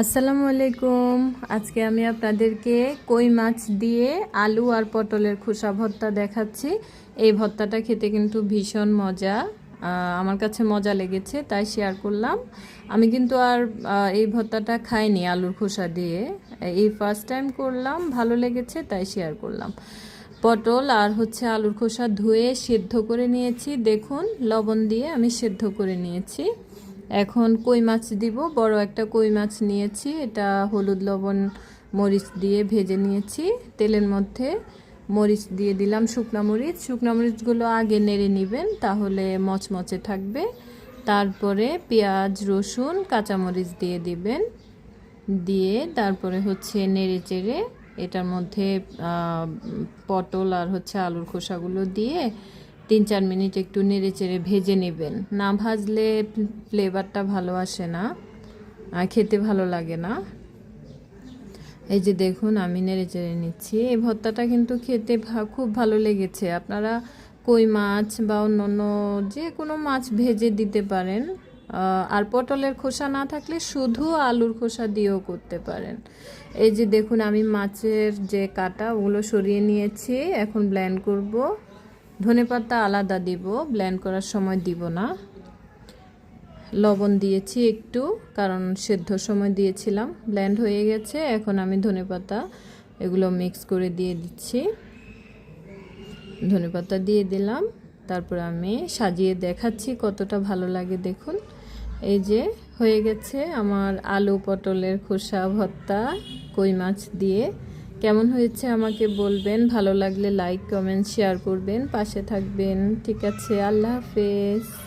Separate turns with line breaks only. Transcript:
আসসালামু আলাইকুম। আজকে আমি আপনাদেরকে কই মাছ দিয়ে আলু আর পটলের খোসা ভর্তা দেখাচ্ছি। এই ভর্তাটা খেতে কিন্তু ভীষণ মজা। আমার কাছে মজা লেগেছে, তাই শেয়ার করলাম। আমি কিন্তু আর এই ভর্তাটা খাইনি আলুর খোসা দিয়ে। এই ফার্স্ট টাইম করলাম, ভালো লেগেছে, তাই শেয়ার করলাম। পটল আর হচ্ছে আলুর খোসা ধুয়ে সেদ্ধ করে নিয়েছি। দেখুন, লবণ দিয়ে আমি সেদ্ধ করে নিয়েছি। এখন কই মাছ দিব? বড় একটা কই মাছ নিয়েছি। এটা হলুদ লবণ মরিচ দিয়ে ভেজে নিয়েছি। তেলের মধ্যে মরিচ দিয়ে দিলাম শুকনো মরিচ। শুকনো মরিচগুলো আগে নেড়ে নেবেন, তাহলে মচমচে থাকবে। তারপরে পেঁয়াজ, রসুন, কাঁচামরিচ দিয়ে দিবেন। দিয়ে তারপরে হচ্ছে নেড়ে চেড়ে এটার মধ্যে পটল আর হচ্ছে আলুর খোসাগুলো দিয়ে তিন চার মিনিট একটু নেড়ে চেড়ে ভেজে নেবেন। না ভাজলে ফ্লেভারটা ভালো আসে না খেতে ভালো লাগে না। এই যে দেখুন, আমি নেড়ে চেড়ে নিচ্ছি। এই ভর্তাটা কিন্তু খেতে খুব ভালো লেগেছে। আপনারা কই মাছ বা অন্য অন্য যে কোনো মাছ ভেজে দিতে পারেন। আর পটলের খোসা না থাকলে শুধু আলুর খোসা দিয়েও করতে পারেন। এই যে দেখুন, আমি মাছের যে কাটা ওগুলো সরিয়ে নিয়েছি। এখন ব্ল্যান্ড করব। ধনেপাতা আলাদা দিব ব্ল্যান্ড করার সময় দিব না। লবণ দিয়েছি একটু, কারণ সেদ্ধ সময় দিয়েছিলাম ব্ল্যান্ড হয়ে গেছে, এখন আমি ধনেপাতা এগুলো মিক্স করে দিয়ে দিচ্ছি। ধনেপাতা দিয়ে দিলাম, তারপর আমি সাজিয়ে দেখাচ্ছি কতটা ভালো লাগে দেখুন। এই যে হয়ে গেছে আমার আলু পটলের খোসা, ভর্তা, কই মাছ দিয়ে। কেমন হয়েছে আমাকে বলবেন। ভালো লাগলে লাইক কমেন্ট শেয়ার করবেন। পাশে থাকবেন। ঠিক আছে, আল্লাহ হাফেজ।